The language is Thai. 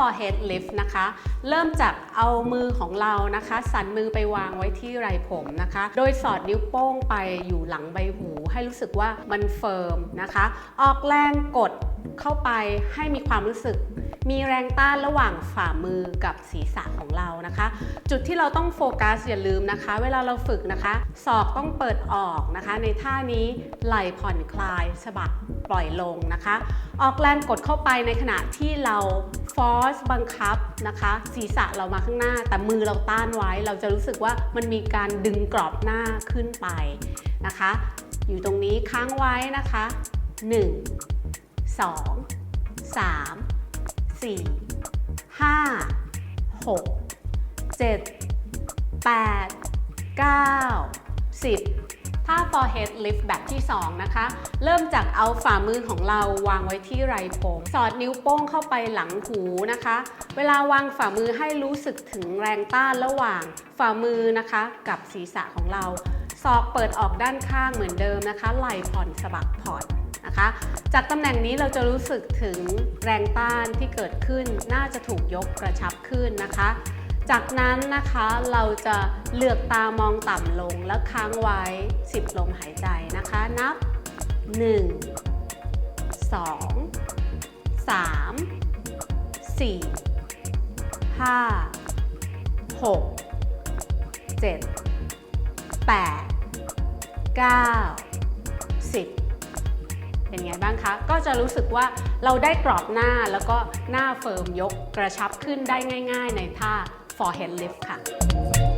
forehead lift นะคะ เริ่มจากเอามือของเรานะคะ สันมือไปวางไว้ที่ไรผมนะคะ โดยสอดนิ้วโป้งไปอยู่หลังใบหู ให้รู้สึกว่ามันเฟิร์มนะคะ ออกแรงกดเข้าไปให้มีความรู้สึก มีแรงต้านระหว่างฝ่ามือกับศีรษะของเรานะคะ จุดที่เราต้องโฟกัสอย่าลืมนะคะ เวลาเราฝึกนะคะ ศอกต้องเปิดออกนะคะ ในท่านี้ไหล่ผ่อนคลายสะบักปล่อยลงนะคะ ออกแรงกดเข้าไปในขณะที่เรา ฟอสบังคับนะคะ ศีรษะเรามาข้างหน้า แต่มือเราต้านไว้ เราจะรู้สึกว่ามันมีการดึงกรอบหน้าขึ้นไปนะคะ อยู่ตรงนี้ค้างไว้นะคะ 1 2 3 4 5 6 7 8 9 10 ถ้า forehead lift แบบที่ 2 นะคะ เริ่มจากเอาฝ่ามือของเราวางไว้ที่ไรผมสอดนิ้วโป้งเข้าไปหลังหูนะคะ เวลาวางฝ่ามือให้รู้สึกถึงแรงต้านระหว่างฝ่ามือนะคะ กับศีรษะของเรา ศอกเปิดออกด้านข้างเหมือนเดิมนะคะ ไหล่ผ่อนสะบักผ่อนนะคะ จากตำแหน่งนี้เราจะรู้สึกถึงแรงต้านที่เกิดขึ้น น่าจะถูกยกกระชับขึ้นนะคะ จากนั้นนะคะเราจะเลือกตามองต่ำลงแล้วค้างไว้ 10 ลมหายใจนะคะ นับ 1 2 3 4 5 6 7 8 9 10 เป็นไงบ้างคะ ก็จะรู้สึกว่าเราได้กรอบหน้าแล้วก็หน้าเฟิร์มยกกระชับขึ้นได้ง่าย ๆ ในท่า forehead lift ค่ะ